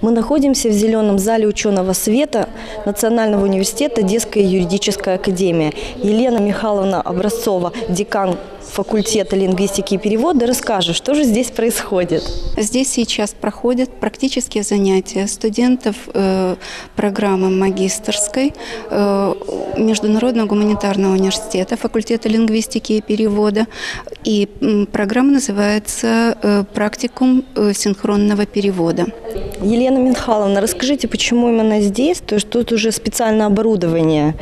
Мы находимся в зеленом зале ученого света Национального университета Детская юридическая академия. Елена Михайловна Образцова, декан факультета лингвистики и перевода, расскажет, что же здесь происходит. Здесь сейчас проходят практические занятия студентов э, программы магистрской э, Международного гуманитарного университета, факультета лингвистики и перевода. И программа называется э, «Практикум синхронного перевода». Елена Михайловна, расскажите, почему именно здесь? То есть тут уже специальное оборудование.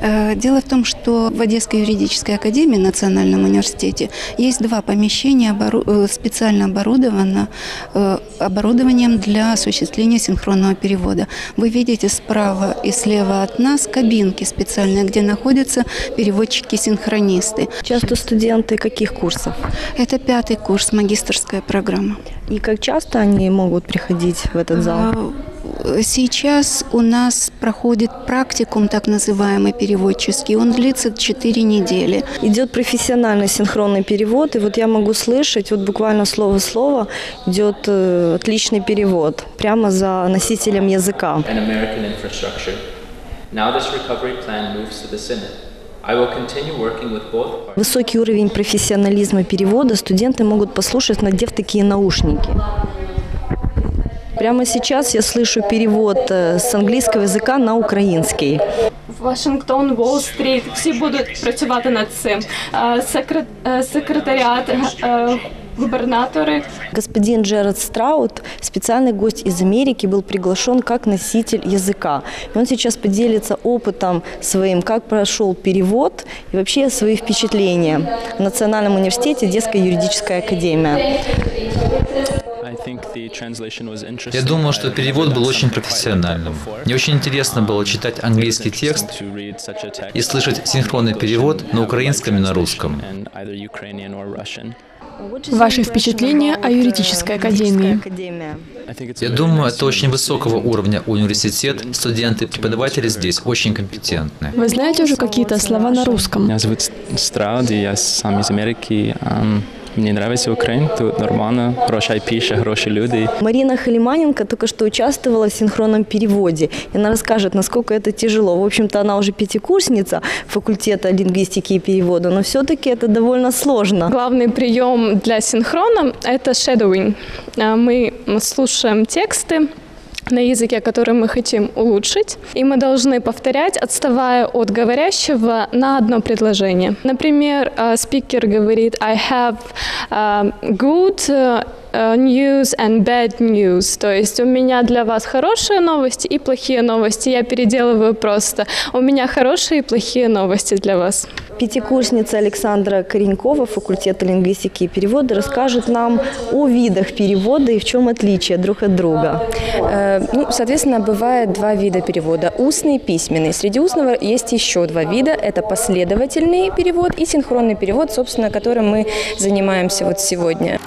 Э, Дело в том, что в Одесской юридической академии, Национальном университете, есть два помещения, обору- э, специально оборудовано э, оборудованием для осуществления синхронного перевода. Вы видите справа и слева от нас кабинки специальные, где находятся переводчики-синхронисты. Часто студенты каких курсов? Это пятый курс, магистрская программа. И как часто они могут приходить в этот зал? Сейчас у нас проходит практикум, так называемый переводческий. Он длится 4 недели. Идет профессиональный синхронный перевод, и вот я могу слышать, вот буквально слово в слово идет э, отличный перевод прямо за носителем языка. Высокий уровень профессионализма перевода студенты могут послушать, надев такие наушники. Прямо сейчас я слышу перевод э, с английского языка на украинский. Вашингтон, Уолл-стріт, всі будуть працювати над цим. Е, секре- е, Секретаріат, е, губернатори. Господин Джеред Страут, специальный гость из Америки, был приглашен как носитель языка. И он сейчас поделится опытом своим, как прошел перевод и вообще свои впечатления в Национальном университете Детская юридическая академия. Я думал, что перевод был очень профессиональным. Мне очень интересно было читать английский текст и слышать синхронный перевод на украинском и на русском. Ваши впечатления о юридической академии? Я думаю, это очень высокого уровня университет. Студенты и преподаватели здесь очень компетентны. Вы знаете уже какие-то слова на русском? Меня зовут Страуд, я сам из Америки. Мне нравится Украина, тут нормально, хорошая пища, хорошие люди. Марина Халиманенко только что участвовала в синхронном переводе. И она расскажет, насколько это тяжело. В общем-то, она уже пятикурсница факультета лингвистики и перевода, но все-таки это довольно сложно. Главный прием для синхрона – это shadowing. Е, Мы слушаем тексты, на языке, который мы хотим улучшить, и мы должны повторять, отставая от говорящего на одно предложение. Например, э, спикер говорит «I have э, good э, news and bad news», то есть у меня для вас хорошие новости и плохие новости. Я переделываю просто «У меня хорошие и плохие новости для вас». Пятикурсница Александра Коренькова факультета лингвистики и перевода расскажет нам о видах перевода и в чем отличие друг от друга. Э, Ну, соответственно, бывает два вида перевода – устный и письменный. Среди устного есть еще два вида – это последовательный перевод и синхронный перевод, собственно, которым мы занимаемся вот сегодня.